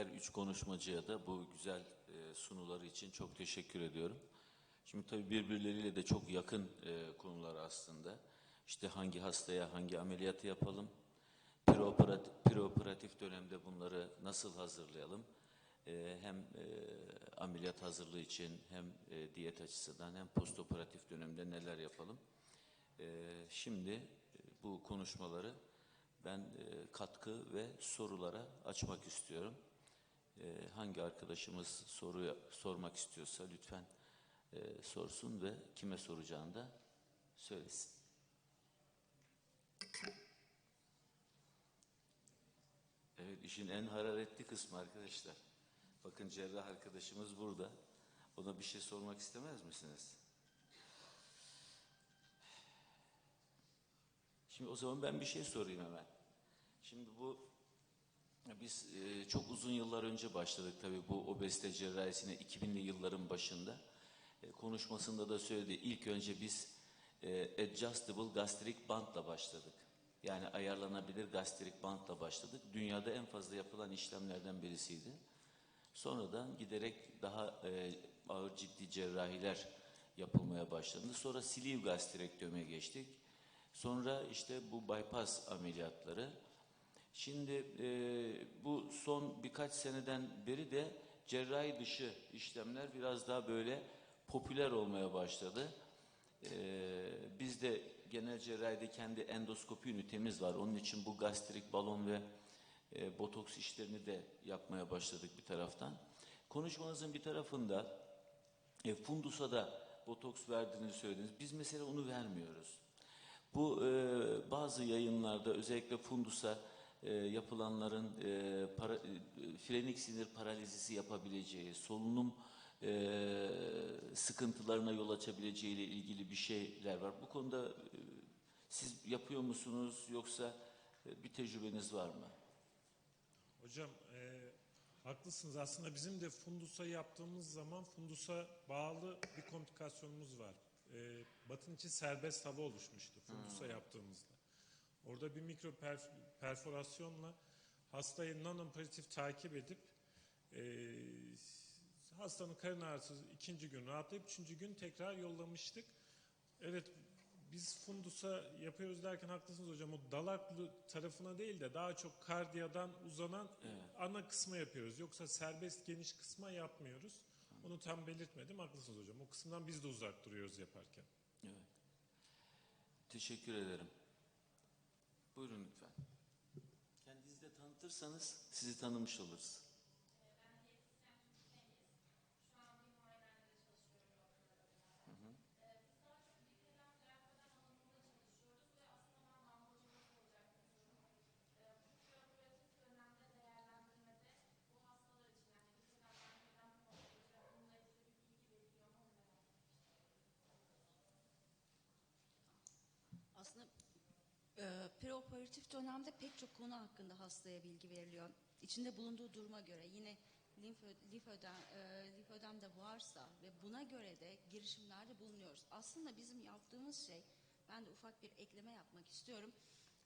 her üç konuşmacıya da bu güzel e, sunuları için çok teşekkür ediyorum. Şimdi tabii birbirleriyle de çok yakın e, konular aslında. İşte hangi hastaya hangi ameliyatı yapalım, preoperatif, dönemde bunları nasıl hazırlayalım, E, hem ameliyat hazırlığı için hem diyet açısından hem postoperatif dönemde neler yapalım. Şimdi bu konuşmaları ben katkı ve sorulara açmak istiyorum. E, hangi arkadaşımız soruyu sormak istiyorsa lütfen e, sorsun ve kime soracağını da söylesin. Evet işin en hararetli kısmı arkadaşlar. Bakın cerrah arkadaşımız burada. Ona bir şey sormak istemez misiniz? Şimdi o zaman ben bir şey sorayım hemen. Şimdi bu biz e, çok uzun yıllar önce başladık tabii bu obezite cerrahisine 2000'li yılların başında. E, konuşmasında da söyledi. İlk önce biz e, adjustable gastric bandla başladık. Yani ayarlanabilir gastrik bantla başladık. Dünyada en fazla yapılan işlemlerden birisiydi. Sonradan giderek daha e, ağır ciddi cerrahiler yapılmaya başlandı. Sonra sleeve gastrektomiye geçtik. Sonra işte bu bypass ameliyatları. Şimdi e, bu son birkaç seneden beri de cerrahi dışı işlemler biraz daha böyle popüler olmaya başladı. E, biz de genel cerrahide kendi endoskopi ünitemiz var. Onun için bu gastrik balon ve e, botoks işlerini de yapmaya başladık bir taraftan. Konuşmanızın bir tarafında e, fundusa da botoks verdiğini söylediniz. Biz mesela onu vermiyoruz. Bu e, bazı yayınlarda özellikle fundusa e, yapılanların e, para, e, frenik sinir paralizisi yapabileceği, solunum e, sıkıntılarına yol açabileceği ile ilgili bir şeyler var. Bu konuda e, siz yapıyor musunuz yoksa e, bir tecrübeniz var mı? Hocam e, haklısınız. Aslında bizim de fundusa yaptığımız zaman fundusa bağlı bir komplikasyonumuz var. E, batın içi serbest hava oluşmuştu fundusa yaptığımızda. Orada bir mikro perf- perforasyonla hastayı non-operatif takip edip e, hastanın karın ağrısı ikinci gün rahatlayıp üçüncü gün tekrar yollamıştık. Evet biz fundusa yapıyoruz derken haklısınız hocam. O dalaklı tarafına değil de daha çok kardiyadan uzanan ana kısmı yapıyoruz. Yoksa serbest geniş kısma yapmıyoruz. Onu tam belirtmedim. Haklısınız hocam. O kısımdan biz de uzak duruyoruz yaparken. Evet. Teşekkür ederim. Buyurun lütfen. Kendinizi de tanıtırsanız sizi tanımış oluruz. Aslında e, preoperatif dönemde pek çok konu hakkında hastaya bilgi veriliyor. İçinde bulunduğu duruma göre yine linf, ö- lif ödem, e, ödem de varsa ve buna göre de girişimlerde bulunuyoruz. Aslında bizim yaptığımız şey, ben de ufak bir ekleme yapmak istiyorum.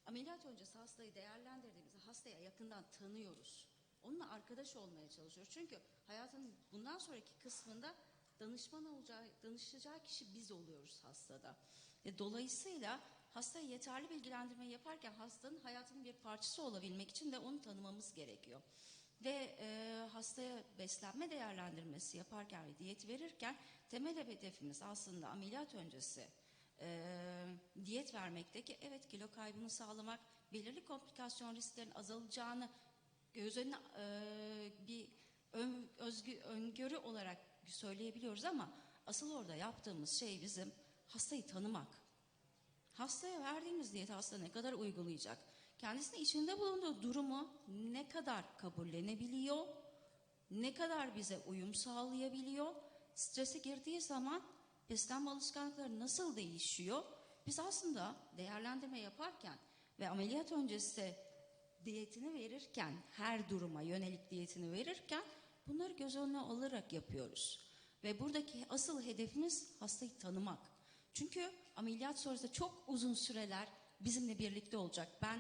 Ameliyat öncesi hastayı değerlendirdiğimizde hastaya yakından tanıyoruz. Onunla arkadaş olmaya çalışıyoruz. Çünkü hayatının bundan sonraki kısmında danışman olacağı, danışacağı kişi biz oluyoruz hastada. E, dolayısıyla hastayı yeterli bilgilendirme yaparken hastanın hayatının bir parçası olabilmek için de onu tanımamız gerekiyor. Ve e, hastaya beslenme değerlendirmesi yaparken ve diyet verirken temel hedefimiz aslında ameliyat öncesi e, diyet vermekteki evet kilo kaybını sağlamak, belirli komplikasyon risklerinin azalacağını göz önüne e, bir ön, özgü, öngörü olarak söyleyebiliyoruz ama asıl orada yaptığımız şey bizim hastayı tanımak. Hastaya verdiğimiz diyeti hasta ne kadar uygulayacak? Kendisinin içinde bulunduğu durumu ne kadar kabullenebiliyor? Ne kadar bize uyum sağlayabiliyor? Strese girdiği zaman beslenme alışkanlıkları nasıl değişiyor? Biz aslında değerlendirme yaparken ve ameliyat öncesi diyetini verirken, her duruma yönelik diyetini verirken bunları göz önüne alarak yapıyoruz. Ve buradaki asıl hedefimiz hastayı tanımak. Çünkü ameliyat sonrası çok uzun süreler bizimle birlikte olacak. Ben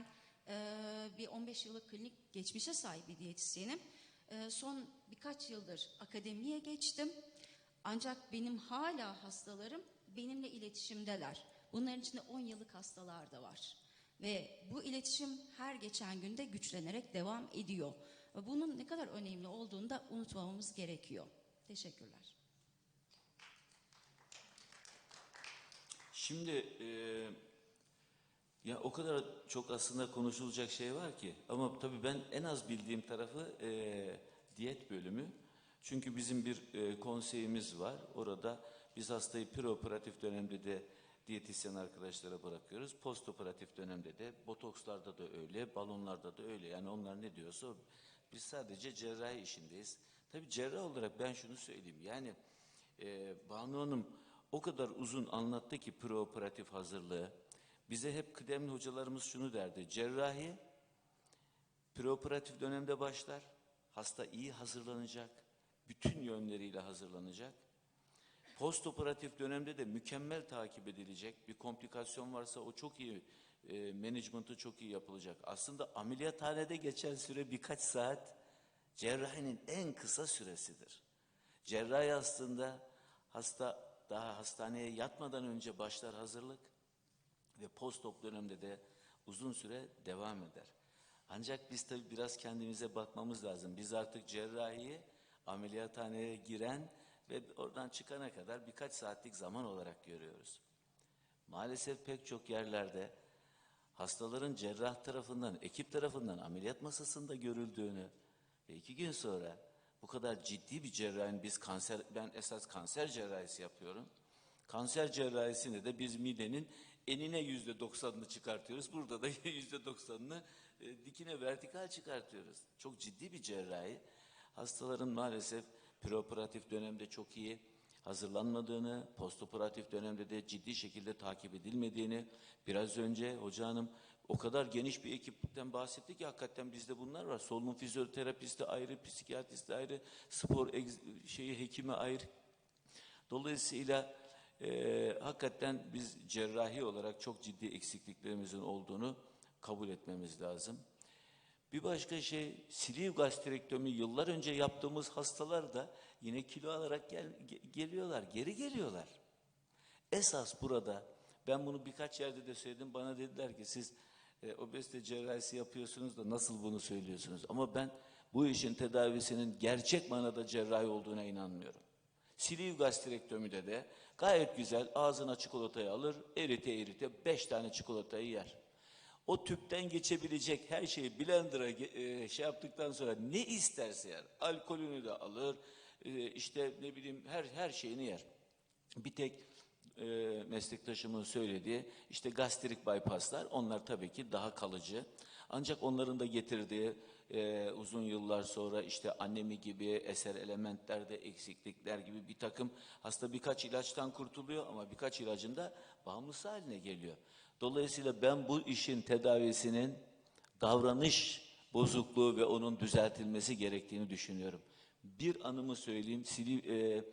eee, bir 15 yıllık klinik geçmişe sahip bir diyetisyenim. Ee, son birkaç yıldır akademiye geçtim. Ancak benim hala hastalarım benimle iletişimdeler. Bunların içinde 10 yıllık hastalar da var. Ve bu iletişim her geçen günde güçlenerek devam ediyor. Bunun ne kadar önemli olduğunu da unutmamamız gerekiyor. Teşekkürler. Şimdi e, ya o kadar çok aslında konuşulacak şey var ki ama tabii ben en az bildiğim tarafı e, diyet bölümü. Çünkü bizim bir e, konseyimiz var. Orada biz hastayı preoperatif dönemde de diyetisyen arkadaşlara bırakıyoruz. Postoperatif dönemde de botokslarda da öyle, balonlarda da öyle. Yani onlar ne diyorsa biz sadece cerrahi işindeyiz. Tabii cerrah olarak ben şunu söyleyeyim. Yani e, Banu Hanım o kadar uzun anlattı ki preoperatif hazırlığı. Bize hep kıdemli hocalarımız şunu derdi. Cerrahi preoperatif dönemde başlar. Hasta iyi hazırlanacak. Bütün yönleriyle hazırlanacak. Postoperatif dönemde de mükemmel takip edilecek. Bir komplikasyon varsa o çok iyi, e, management'ı çok iyi yapılacak. Aslında ameliyathanede geçen süre birkaç saat cerrahinin en kısa süresidir. Cerrahi aslında hasta daha hastaneye yatmadan önce başlar hazırlık ve postop dönemde de uzun süre devam eder. Ancak biz tabii biraz kendimize bakmamız lazım. Biz artık cerrahiyi ameliyathaneye giren ve oradan çıkana kadar birkaç saatlik zaman olarak görüyoruz. Maalesef pek çok yerlerde hastaların cerrah tarafından, ekip tarafından ameliyat masasında görüldüğünü ve iki gün sonra bu kadar ciddi bir cerrahinin biz kanser, ben esas kanser cerrahisi yapıyorum. Kanser cerrahisinde de biz midenin enine yüzde doksanını çıkartıyoruz. Burada da yüzde doksanını e, dikine vertikal çıkartıyoruz. Çok ciddi bir cerrahi. Hastaların maalesef preoperatif dönemde çok iyi hazırlanmadığını, postoperatif dönemde de ciddi şekilde takip edilmediğini, biraz önce hoca hanım o kadar geniş bir ekipten bahsetti ki hakikaten bizde bunlar var. Solunum fizyoterapisti ayrı, psikiyatristi ayrı, spor şeyi hekimi ayrı. Dolayısıyla e, hakikaten biz cerrahi olarak çok ciddi eksikliklerimizin olduğunu kabul etmemiz lazım. Bir başka şey siliv gastrektomi yıllar önce yaptığımız hastalar da yine kilo alarak gel, ge- geliyorlar, geri geliyorlar. Esas burada ben bunu birkaç yerde de söyledim bana dediler ki siz e, obezite cerrahisi yapıyorsunuz da nasıl bunu söylüyorsunuz? Ama ben bu işin tedavisinin gerçek manada cerrahi olduğuna inanmıyorum. Siliv gastrektomide de gayet güzel ağzına çikolatayı alır, erite erite beş tane çikolatayı yer. O tüpten geçebilecek her şeyi blender'a e, şey yaptıktan sonra ne isterse yer. Alkolünü de alır, e, işte ne bileyim her her şeyini yer. Bir tek e, meslektaşımın söylediği işte gastrik bypasslar onlar tabii ki daha kalıcı. Ancak onların da getirdiği e, uzun yıllar sonra işte anemi gibi eser elementlerde eksiklikler gibi bir takım hasta birkaç ilaçtan kurtuluyor ama birkaç ilacın da bağımlısı haline geliyor. Dolayısıyla ben bu işin tedavisinin davranış bozukluğu ve onun düzeltilmesi gerektiğini düşünüyorum. Bir anımı söyleyeyim. Sili, e,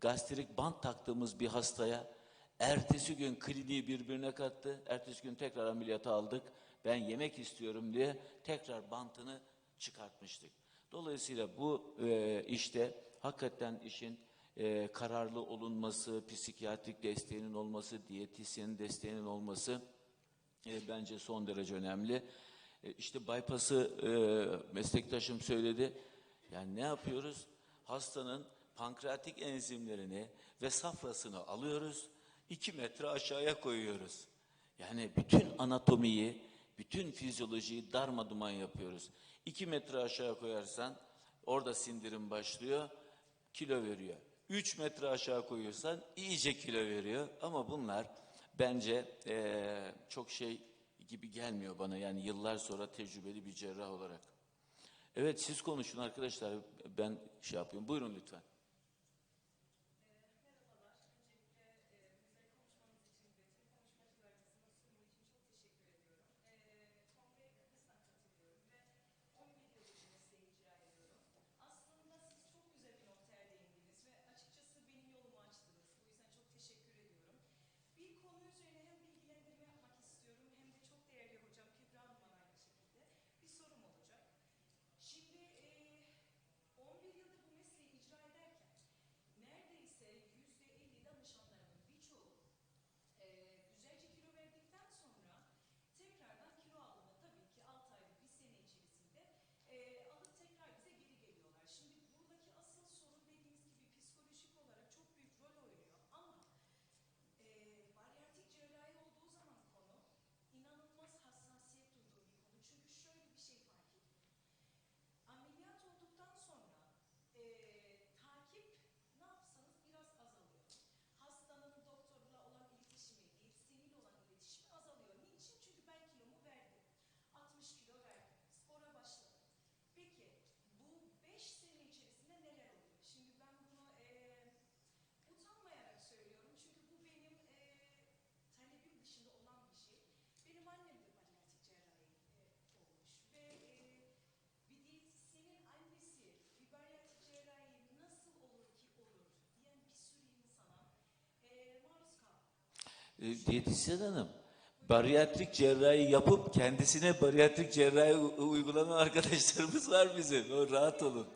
gastrik bant taktığımız bir hastaya ertesi gün kliniği birbirine kattı. Ertesi gün tekrar ameliyata aldık. Ben yemek istiyorum diye tekrar bantını çıkartmıştık. Dolayısıyla bu e, işte hakikaten işin e, kararlı olunması, psikiyatrik desteğinin olması, diyetisyenin desteğinin olması e, bence son derece önemli. E, işte bypass'ı e, meslektaşım söyledi. Yani ne yapıyoruz? Hastanın pankreatik enzimlerini ve safrasını alıyoruz. İki metre aşağıya koyuyoruz. Yani bütün anatomiyi, bütün fizyolojiyi darmaduman yapıyoruz. İki metre aşağı koyarsan orada sindirim başlıyor, kilo veriyor. Üç metre aşağı koyuyorsan iyice kilo veriyor. Ama bunlar bence eee, çok şey gibi gelmiyor bana. Yani yıllar sonra tecrübeli bir cerrah olarak. Evet siz konuşun arkadaşlar. Ben şey yapıyorum. Buyurun lütfen. Diyetisyen hanım, bariyatrik cerrahi yapıp kendisine bariyatrik cerrahi uygulanan arkadaşlarımız var bizim. O rahat olun.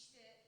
Işte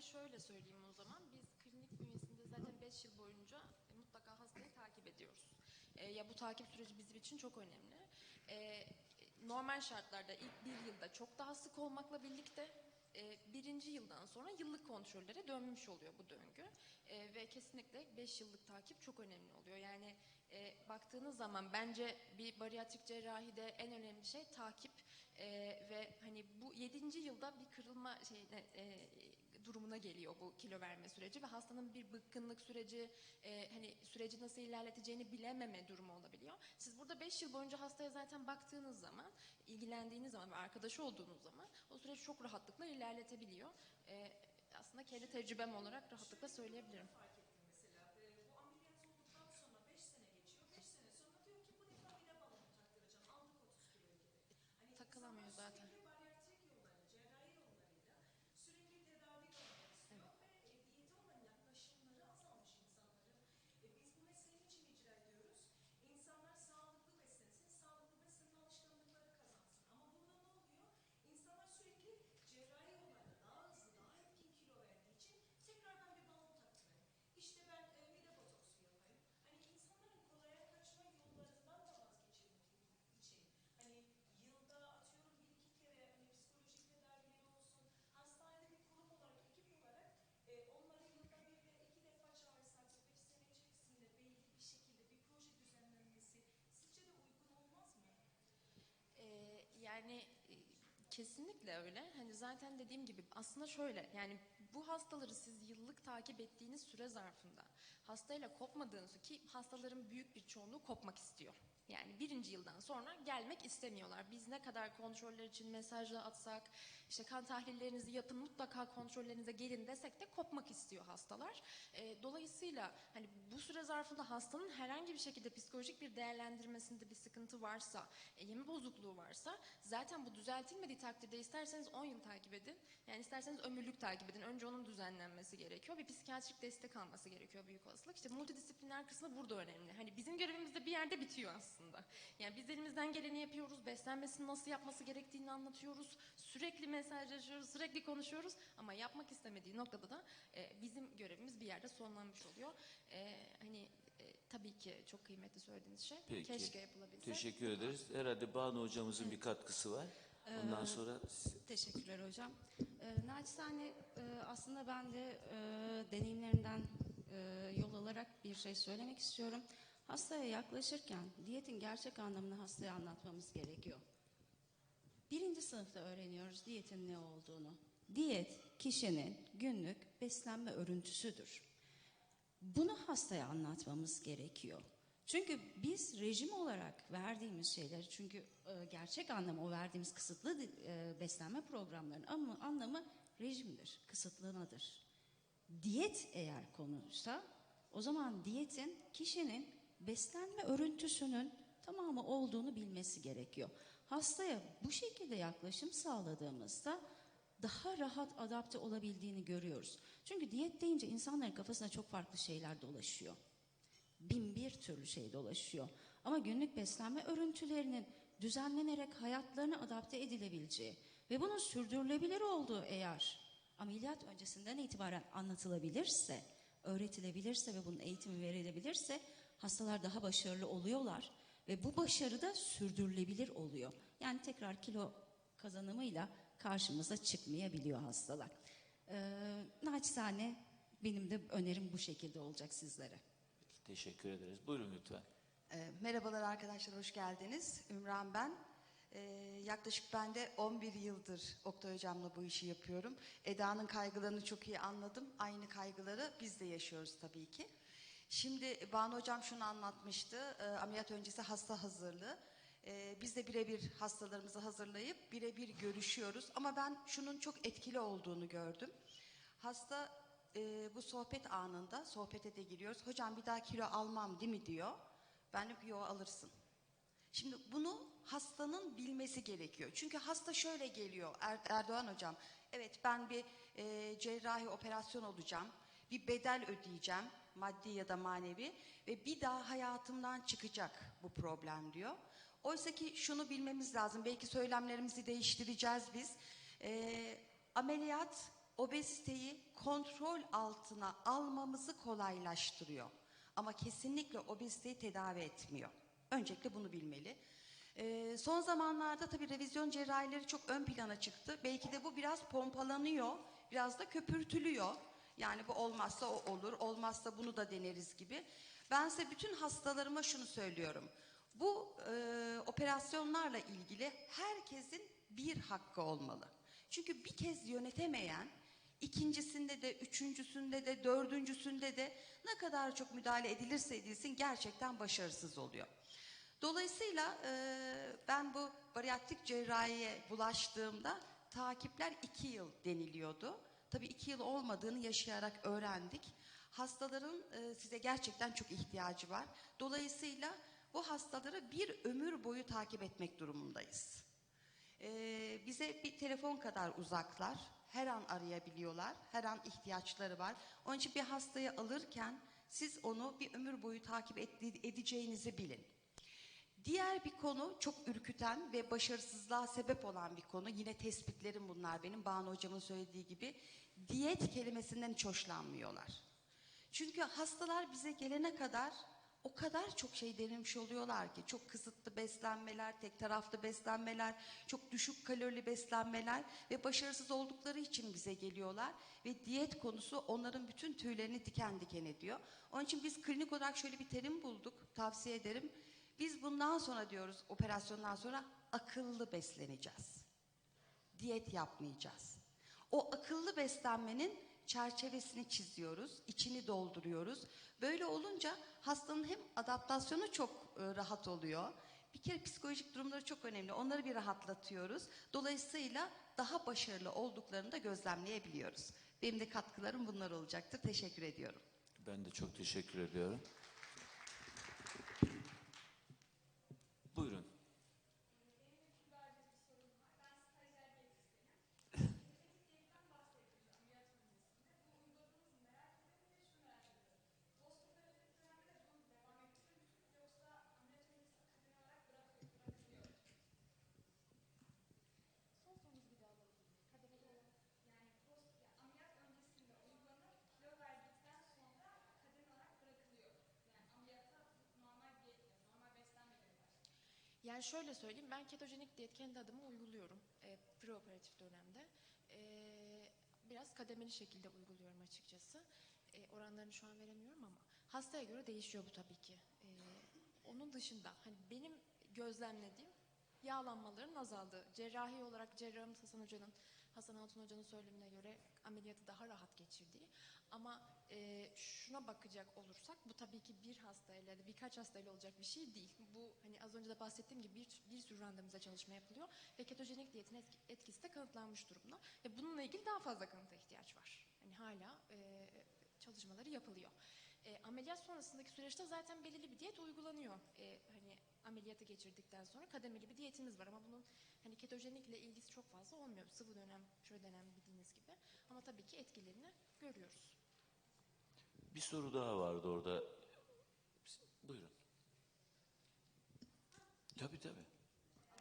de şöyle söyleyeyim o zaman. Biz klinik bünyesinde zaten 5 yıl boyunca e, mutlaka hastayı takip ediyoruz. Ee, ya bu takip süreci bizim için çok önemli. Ee, normal şartlarda ilk bir yılda çok daha sık olmakla birlikte e, birinci yıldan sonra yıllık kontrollere dönmüş oluyor bu döngü. E, ve kesinlikle 5 yıllık takip çok önemli oluyor. Yani e, baktığınız zaman bence bir bariyatrik cerrahide en önemli şey takip E, ve hani bu 7. yılda bir kırılma şeyine e, durumuna geliyor bu kilo verme süreci ve hastanın bir bıkkınlık süreci e, hani süreci nasıl ilerleteceğini bilememe durumu olabiliyor. Siz burada 5 yıl boyunca hastaya zaten baktığınız zaman, ilgilendiğiniz zaman ve arkadaşı olduğunuz zaman o süreci çok rahatlıkla ilerletebiliyor. E, aslında kendi tecrübem olarak rahatlıkla söyleyebilirim. fark ettim mesela. Ee, bu ameliyat olduktan sonra 5 sene geçiyor. 5 sene sonra diyor ki bu defa mide balonu taktıracağım. Aldık 30 kilo gibi. Hani Takılamıyor insanlar zaten. Sürekli bariyatrik yollarla, cerrahi yollarıyla sürekli tedavi görmek istiyor ve e, diyete olan yaklaşımları azalmış insanların. E, biz bu mesleğin için icra ediyoruz. İnsanlar sağlıklı beslensin, sağlıklı beslenme alışkanlıkları kazansın. Ama burada ne oluyor? İnsanlar sürekli cerrahi yollarla daha hızlı, daha etkin kilo verdiği için tekrardan bir balon taktırayım. İşte ben e, mide botoksu yapayım. Hani insanların kolaya kaçma yollarından da vazgeçirmek için. Hani yılda atıyorum bir iki kere hani psikolojik tedavileri olsun. Hastanede bir kurum olarak, ekip olarak e, onları yılda bir ve iki defa çağırsak bu beş sene içerisinde belli bir şekilde bir proje düzenlenmesi sizce de uygun olmaz mı? Ee, yani e, kesinlikle öyle. Hani zaten dediğim gibi aslında şöyle yani bu hastaları siz yıllık takip ettiğiniz süre zarfında hastayla kopmadığınız ki hastaların büyük bir çoğunluğu kopmak istiyor. Yani birinci yıldan sonra gelmek istemiyorlar. Biz ne kadar kontroller için mesajla atsak, işte kan tahlillerinizi yapın mutlaka kontrollerinize gelin desek de kopmak istiyor hastalar. Ee, dolayısıyla hani bu süre zarfında hastanın herhangi bir şekilde psikolojik bir değerlendirmesinde bir sıkıntı varsa, e, yeme bozukluğu varsa zaten bu düzeltilmediği takdirde isterseniz 10 yıl takip edin. Yani isterseniz ömürlük takip edin. Önce onun düzenlenmesi gerekiyor. Bir psikiyatrik destek alması gerekiyor büyük olasılık. İşte multidisipliner kısmı burada önemli. Hani bizim görevimiz de bir yerde bitiyor aslında. Yani biz elimizden geleni yapıyoruz. Beslenmesini nasıl yapması gerektiğini anlatıyoruz. Sürekli mesajlaşıyoruz, sürekli konuşuyoruz. Ama yapmak istemediği noktada da e, bizim görevimiz bir yerde sonlanmış oluyor. E, hani e, tabii ki çok kıymetli söylediğiniz şey. Peki. Keşke yapılabilse. Teşekkür ederiz. Herhalde Banu hocamızın bir katkısı var. Ondan Ee, sonra Teşekkürler hocam. Ee, naçizane e, aslında ben de e, deneyimlerimden e, yol alarak bir şey söylemek istiyorum. Hastaya yaklaşırken diyetin gerçek anlamını hastaya anlatmamız gerekiyor. Birinci sınıfta öğreniyoruz diyetin ne olduğunu. Diyet kişinin günlük beslenme örüntüsüdür. Bunu hastaya anlatmamız gerekiyor. Çünkü biz rejim olarak verdiğimiz şeyler, çünkü e, gerçek anlamı o verdiğimiz kısıtlı e, beslenme programlarının ama anlamı rejimdir, kısıtlamadır. Diyet eğer konuysa o zaman diyetin kişinin beslenme örüntüsünün tamamı olduğunu bilmesi gerekiyor. Hastaya bu şekilde yaklaşım sağladığımızda daha rahat adapte olabildiğini görüyoruz. Çünkü diyet deyince insanların kafasına çok farklı şeyler dolaşıyor. Bin bir türlü şey dolaşıyor. Ama günlük beslenme örüntülerinin düzenlenerek hayatlarına adapte edilebileceği ve bunun sürdürülebilir olduğu eğer ameliyat öncesinden itibaren anlatılabilirse, öğretilebilirse ve bunun eğitimi verilebilirse hastalar daha başarılı oluyorlar ve bu başarı da sürdürülebilir oluyor. Yani tekrar kilo kazanımıyla karşımıza çıkmayabiliyor hastalar. Ee, naçizane benim de önerim bu şekilde olacak sizlere. Teşekkür ederiz. Buyurun lütfen. E, Merhabalar arkadaşlar, hoş geldiniz. Ümran ben. E, yaklaşık ben de 11 yıldır Oktay Hocam'la bu işi yapıyorum. Eda'nın kaygılarını çok iyi anladım. Aynı kaygıları biz de yaşıyoruz tabii ki. Şimdi Banu Hocam şunu anlatmıştı, e, ameliyat öncesi hasta hazırlığı. E, biz de birebir hastalarımızı hazırlayıp birebir görüşüyoruz. Ama ben şunun çok etkili olduğunu gördüm. Hasta e, bu sohbet anında sohbete de giriyoruz. Hocam bir daha kilo almam değil mi diyor. Ben de yo alırsın. Şimdi bunu hastanın bilmesi gerekiyor. Çünkü hasta şöyle geliyor Er- Erdoğan hocam. Evet ben bir e, cerrahi operasyon olacağım. Bir bedel ödeyeceğim maddi ya da manevi ve bir daha hayatımdan çıkacak bu problem diyor. Oysa ki şunu bilmemiz lazım. Belki söylemlerimizi değiştireceğiz biz. E, ameliyat obeziteyi kontrol altına almamızı kolaylaştırıyor. Ama kesinlikle obeziteyi tedavi etmiyor. Öncelikle bunu bilmeli. Ee, son zamanlarda tabii revizyon cerrahileri çok ön plana çıktı. Belki de bu biraz pompalanıyor, biraz da köpürtülüyor. Yani bu olmazsa o olur, olmazsa bunu da deneriz gibi. Ben size bütün hastalarıma şunu söylüyorum. Bu e, operasyonlarla ilgili herkesin bir hakkı olmalı. Çünkü bir kez yönetemeyen ikincisinde de, üçüncüsünde de, dördüncüsünde de ne kadar çok müdahale edilirse edilsin gerçekten başarısız oluyor. Dolayısıyla e, ben bu bariyatrik cerrahiye bulaştığımda takipler iki yıl deniliyordu. Tabii iki yıl olmadığını yaşayarak öğrendik. Hastaların e, size gerçekten çok ihtiyacı var. Dolayısıyla bu hastaları bir ömür boyu takip etmek durumundayız. Ee, bize bir telefon kadar uzaklar. Her an arayabiliyorlar. Her an ihtiyaçları var. Onun için bir hastayı alırken siz onu bir ömür boyu takip ed- edeceğinizi bilin. Diğer bir konu çok ürküten ve başarısızlığa sebep olan bir konu. Yine tespitlerim bunlar benim. Banu hocamın söylediği gibi. Diyet kelimesinden hiç hoşlanmıyorlar. Çünkü hastalar bize gelene kadar o kadar çok şey denemiş oluyorlar ki çok kısıtlı beslenmeler, tek taraflı beslenmeler, çok düşük kalorili beslenmeler ve başarısız oldukları için bize geliyorlar ve diyet konusu onların bütün tüylerini diken diken ediyor. Onun için biz klinik olarak şöyle bir terim bulduk, tavsiye ederim. Biz bundan sonra diyoruz operasyondan sonra akıllı besleneceğiz. Diyet yapmayacağız. O akıllı beslenmenin çerçevesini çiziyoruz, içini dolduruyoruz. Böyle olunca hastanın hem adaptasyonu çok e, rahat oluyor. Bir kere psikolojik durumları çok önemli. Onları bir rahatlatıyoruz. Dolayısıyla daha başarılı olduklarını da gözlemleyebiliyoruz. Benim de katkılarım bunlar olacaktır. Teşekkür ediyorum. Ben de çok teşekkür ediyorum. Buyurun. Yani şöyle söyleyeyim, ben ketojenik diyet kendi adıma uyguluyorum e, preoperatif dönemde. E, biraz kademeli şekilde uyguluyorum açıkçası. E, oranlarını şu an veremiyorum ama hastaya göre değişiyor bu tabii ki. E, onun dışında hani benim gözlemlediğim yağlanmaların azaldığı. Cerrahi olarak cerrahımız Hasan Hoca'nın, Hasan Altun Hoca'nın söylemine göre ameliyatı daha rahat geçirdiği. Ama e, şu şuna bakacak olursak bu tabii ki bir hastayla ya da birkaç hastayla olacak bir şey değil. Bu hani az önce de bahsettiğim gibi bir, bir sürü randomize çalışma yapılıyor ve ketojenik diyetin etki- etkisi de kanıtlanmış durumda. Ve bununla ilgili daha fazla kanıta ihtiyaç var. Hani hala e, çalışmaları yapılıyor. E, ameliyat sonrasındaki süreçte zaten belirli bir diyet uygulanıyor. E, hani ameliyatı geçirdikten sonra kademeli bir diyetimiz var ama bunun hani ketojenikle ilgisi çok fazla olmuyor. Sıvı dönem, şöyle dönem bildiğiniz gibi. Ama tabii ki etkilerini görüyoruz. Bir soru daha vardı orada. Buyurun. Tabii tabii.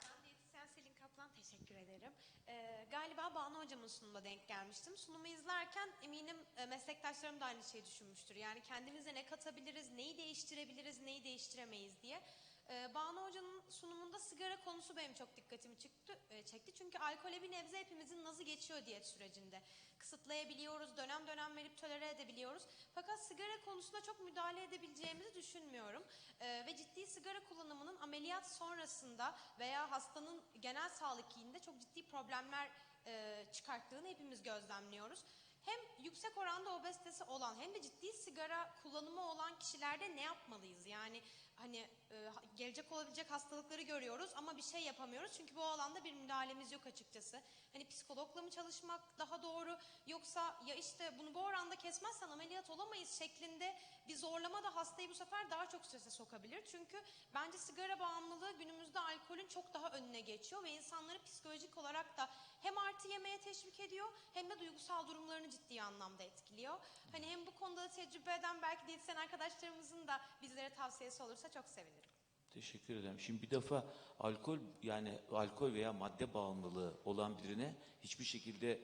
Ben diyetisyen Selin Kaplan teşekkür ederim. Ee, galiba Banu Hocam'ın sunumuna denk gelmiştim. Sunumu izlerken eminim e, meslektaşlarım da aynı şeyi düşünmüştür. Yani kendimize ne katabiliriz, neyi değiştirebiliriz, neyi değiştiremeyiz diye. Ee, Banu Hoca'nın sunumunda sigara konusu benim çok dikkatimi çıktı, e, çekti. Çünkü alkole bir nebze hepimizin nazı geçiyor diyet sürecinde. Kısıtlayabiliyoruz, dönem dönem verip tolere edebiliyoruz. Fakat sigara konusunda çok müdahale edebileceğimizi düşünmüyorum. Ee, ve ciddi sigara kullanımının ameliyat sonrasında veya hastanın genel sağlık iyiliğinde çok ciddi problemler e, çıkarttığını hepimiz gözlemliyoruz. Hem yüksek oranda obezitesi olan hem de ciddi sigara kullanımı olan kişilerde ne yapmalıyız? Yani hani e, gelecek olabilecek hastalıkları görüyoruz ama bir şey yapamıyoruz. Çünkü bu alanda bir müdahalemiz yok açıkçası. Hani psikologla mı çalışmak daha doğru yoksa ya işte bunu bu oranda kesmezsen ameliyat olamayız şeklinde bir zorlama da hastayı bu sefer daha çok strese sokabilir. Çünkü bence sigara bağımlılığı günümüzde alkolün çok daha önüne geçiyor ve insanları psikolojik olarak da hem artı yemeye teşvik ediyor hem de duygusal durumlarını ciddi anlamda etkiliyor. Hani hem bu konuda da tecrübe eden belki diyetisyen arkadaşlarımızın da bizlere tavsiyesi olursa çok sevinirim. Teşekkür ederim. Şimdi bir defa alkol yani alkol veya madde bağımlılığı olan birine hiçbir şekilde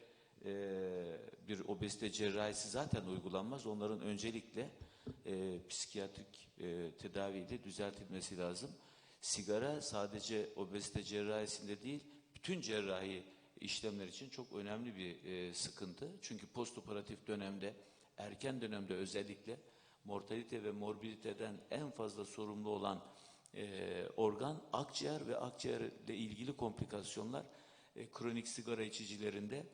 e, bir obezite cerrahisi zaten uygulanmaz. Onların öncelikle e, psikiyatrik e, tedaviyle düzeltilmesi lazım. Sigara sadece obezite cerrahisinde değil, bütün cerrahi işlemler için çok önemli bir e, sıkıntı. Çünkü postoperatif dönemde, erken dönemde özellikle mortalite ve morbiditeden en fazla sorumlu olan e, organ akciğer ve akciğerle ilgili komplikasyonlar e, kronik sigara içicilerinde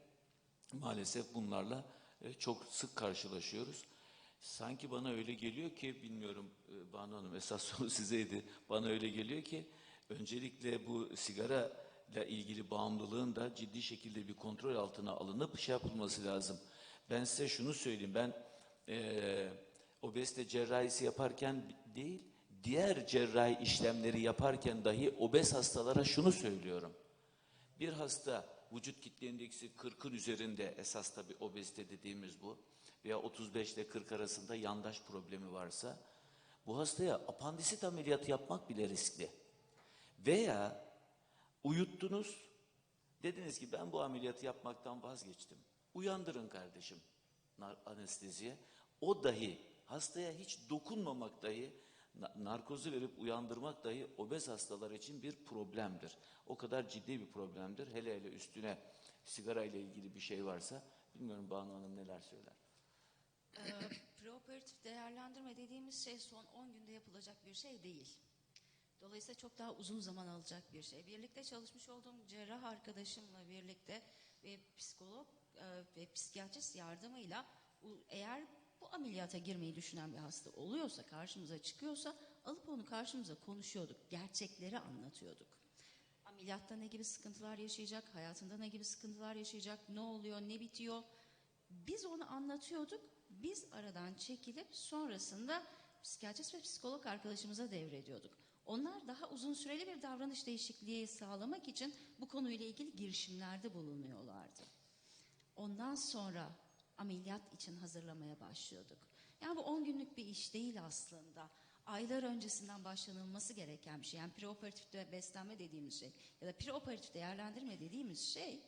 maalesef bunlarla e, çok sık karşılaşıyoruz. Sanki bana öyle geliyor ki bilmiyorum e, Banu Hanım esas soru sizeydi. Bana öyle geliyor ki öncelikle bu sigara ile ilgili bağımlılığın da ciddi şekilde bir kontrol altına alınıp şey yapılması lazım. Ben size şunu söyleyeyim ben e, obezite cerrahisi yaparken değil diğer cerrahi işlemleri yaparken dahi obez hastalara şunu söylüyorum. Bir hasta vücut kitle indeksi 40'ın üzerinde esas tabi obezite dediğimiz bu veya 35 ile 40 arasında yandaş problemi varsa bu hastaya apandisit ameliyatı yapmak bile riskli. Veya uyuttunuz dediniz ki ben bu ameliyatı yapmaktan vazgeçtim. Uyandırın kardeşim anesteziye. O dahi hastaya hiç dokunmamak dahi na- narkozu verip uyandırmak dahi obez hastalar için bir problemdir. O kadar ciddi bir problemdir. Hele hele üstüne sigara ile ilgili bir şey varsa bilmiyorum Banu Hanım neler söyler. Ee, preoperatif değerlendirme dediğimiz şey son 10 günde yapılacak bir şey değil. Dolayısıyla çok daha uzun zaman alacak bir şey. Birlikte çalışmış olduğum cerrah arkadaşımla birlikte ve psikolog e, ve psikiyatrist yardımıyla eğer bu ameliyata girmeyi düşünen bir hasta oluyorsa, karşımıza çıkıyorsa alıp onu karşımıza konuşuyorduk. Gerçekleri anlatıyorduk. Ameliyatta ne gibi sıkıntılar yaşayacak, hayatında ne gibi sıkıntılar yaşayacak, ne oluyor, ne bitiyor. Biz onu anlatıyorduk. Biz aradan çekilip sonrasında psikiyatrist ve psikolog arkadaşımıza devrediyorduk. Onlar daha uzun süreli bir davranış değişikliği sağlamak için bu konuyla ilgili girişimlerde bulunuyorlardı. Ondan sonra ameliyat için hazırlamaya başlıyorduk. Yani bu 10 günlük bir iş değil aslında. Aylar öncesinden başlanılması gereken bir şey. Yani preoperatif beslenme dediğimiz şey ya da preoperatif değerlendirme dediğimiz şey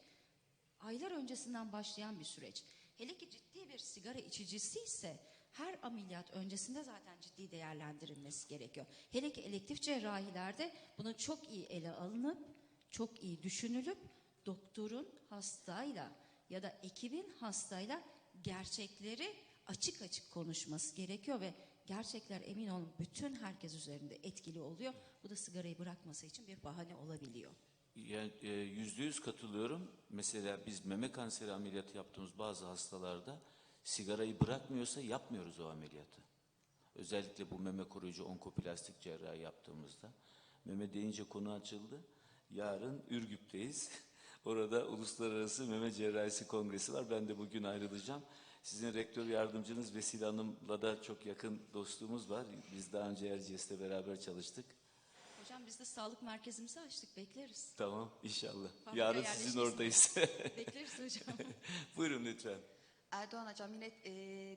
aylar öncesinden başlayan bir süreç. Hele ki ciddi bir sigara içicisi ise her ameliyat öncesinde zaten ciddi değerlendirilmesi gerekiyor. Hele ki elektif cerrahilerde bunu çok iyi ele alınıp, çok iyi düşünülüp doktorun hastayla ya da ekibin hastayla gerçekleri açık açık konuşması gerekiyor ve gerçekler emin olun bütün herkes üzerinde etkili oluyor. Bu da sigarayı bırakması için bir bahane olabiliyor. Yani e, yüzde yüz katılıyorum. Mesela biz meme kanseri ameliyatı yaptığımız bazı hastalarda sigarayı bırakmıyorsa yapmıyoruz o ameliyatı. Özellikle bu meme koruyucu onkoplastik cerrahi yaptığımızda. Meme deyince konu açıldı. Yarın Ürgüp'teyiz. Orada Uluslararası Meme Cerrahisi Kongresi var. Ben de bugün ayrılacağım. Sizin rektör yardımcınız Vesile Hanım'la da çok yakın dostluğumuz var. Biz daha önce Erciyes'te beraber çalıştık. Hocam biz de sağlık merkezimizi açtık. Bekleriz. Tamam inşallah. Fabrika Yarın sizin oradayız. Bekleriz hocam. Buyurun lütfen. Erdoğan Hocam yine e,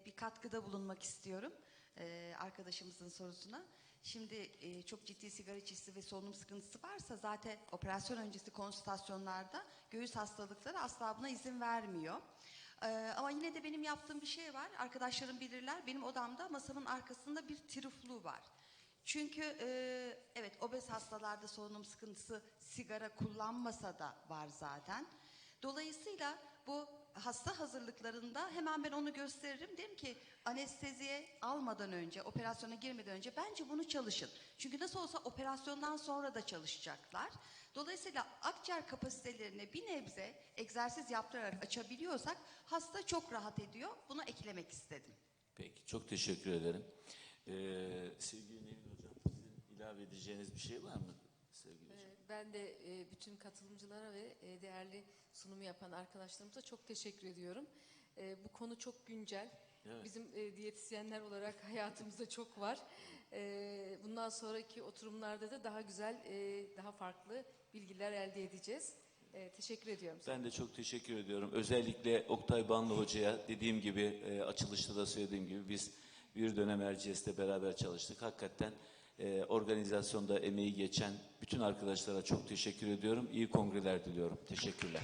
bir katkıda bulunmak istiyorum e, arkadaşımızın sorusuna. Şimdi e, çok ciddi sigara içicisi ve solunum sıkıntısı varsa zaten operasyon öncesi konsültasyonlarda göğüs hastalıkları asla buna izin vermiyor. E, ama yine de benim yaptığım bir şey var. Arkadaşlarım bilirler. Benim odamda masamın arkasında bir triflu var. Çünkü e, evet obez hastalarda solunum sıkıntısı sigara kullanmasa da var zaten. Dolayısıyla bu hasta hazırlıklarında hemen ben onu gösteririm. Derim ki anesteziye almadan önce, operasyona girmeden önce bence bunu çalışın. Çünkü nasıl olsa operasyondan sonra da çalışacaklar. Dolayısıyla akciğer kapasitelerini bir nebze egzersiz yaptırarak açabiliyorsak hasta çok rahat ediyor. Bunu eklemek istedim. Peki çok teşekkür ederim. Ee, sevgili Nevin Hocam sizin ilave edeceğiniz bir şey var mı? Ben de e, bütün katılımcılara ve e, değerli sunumu yapan arkadaşlarımıza çok teşekkür ediyorum. E, Bu konu çok güncel. Evet. Bizim diyetisyenler olarak hayatımızda çok var. Bundan sonraki oturumlarda da daha güzel, daha farklı bilgiler elde edeceğiz. E, Teşekkür ediyorum. Ben de çok teşekkür ediyorum. Özellikle Oktay Banlı Hoca'ya dediğim gibi e, açılışta da söylediğim gibi biz bir dönem Erciyes'te beraber çalıştık. Hakikaten e, organizasyonda emeği geçen bütün arkadaşlara çok teşekkür ediyorum. İyi kongreler diliyorum. Teşekkürler.